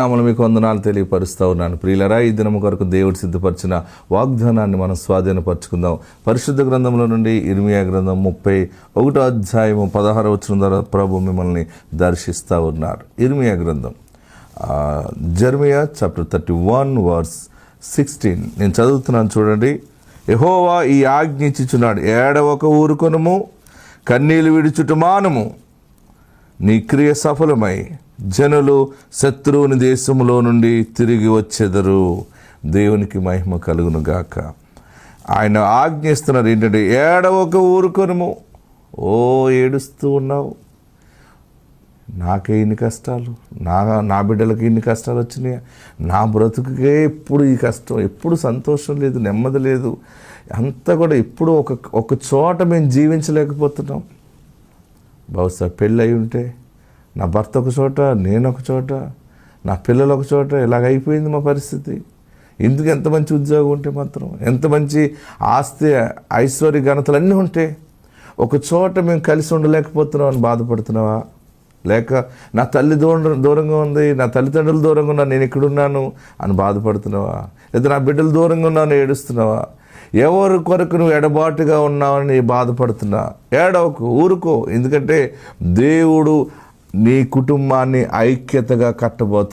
నామలు మీకు వందనాలు తెలియపరుస్తూ ఉన్నాను. ప్రియులరా ఈ దినము కొరకు దేవుడు సిద్ధపరిచిన వాగ్దానాన్ని మనం స్వాధీనపరచుకుందాం. పరిశుద్ధ గ్రంథంలో నుండి ఇర్మియా గ్రంథం ముప్పై ఒకటో అధ్యాయము పదహారు వచ్చిన ద్వారా ప్రభు మిమ్మల్ని దర్శిస్తూ ఉన్నారు. ఇర్మియా గ్రంథం. Jeremiah chapter thirty one verse sixteen. నేను చదువుతున్నాను చూడండి. ఎహోవా ఈ ఆజ్ఞ ఇచ్చిచున్నాడు. ఏడవ ఒక ఊరుకొనము కన్నీళ్ళు విడుచుట మానము. నీ క్రియ సఫలమై జనులు శత్రువుని దేశంలో నుండి తిరిగి వచ్చెదరు. దేవునికి మహిమ కలుగును గాక ఆయన ఆజ్ఞిస్తున్నారు ఏంటంటే ఏడవక ఊరుకొనము. ఓ ఏడుస్తూ ఉన్నావు. నాకే ఇన్ని కష్టాలు. నా నా బిడ్డలకి ఇన్ని కష్టాలు వచ్చినాయి? నా బ్రతుకుకే ఎప్పుడు ఈ కష్టం ఎప్పుడు సంతోషం లేదు నెమ్మది లేదు. అంతా కూడా ఎప్పుడు ఒక ఒక చోట మేము జీవించలేకపోతున్నాం. బహుశా పెళ్ళి అయి ఉంటే నా భర్త ఒక చోట నేను ఒక చోట నా పిల్లలు ఒక చోట ఇలాగ అయిపోయింది మా పరిస్థితి. ఎందుకు ఎంత మంచి ఉద్యోగం ఉంటే మాత్రం ఎంత మంచి ఆస్తి ఐశ్వర్య ఘనతలు అన్నీ ఉంటే ఒక చోట మేము కలిసి ఉండలేకపోతున్నాం అని బాధపడుతున్నావా? లేక నా తల్లి దూరం దూరంగా ఉంది నా తల్లిదండ్రులు దూరంగా ఉన్నా నేను ఇక్కడున్నాను అని బాధపడుతున్నావా? లేదా నా బిడ్డలు దూరంగా ఉన్నాను ఏడుస్తున్నావా? ఎవరి కొరకు నువ్వు ఎడబాటుగా ఉన్నావని బాధపడుతున్నా? ఏడవకు ఊరుకో. ఎందుకంటే దేవుడు నీ కుటుంబాన్ని ఐక్యతగా కట్టబోతు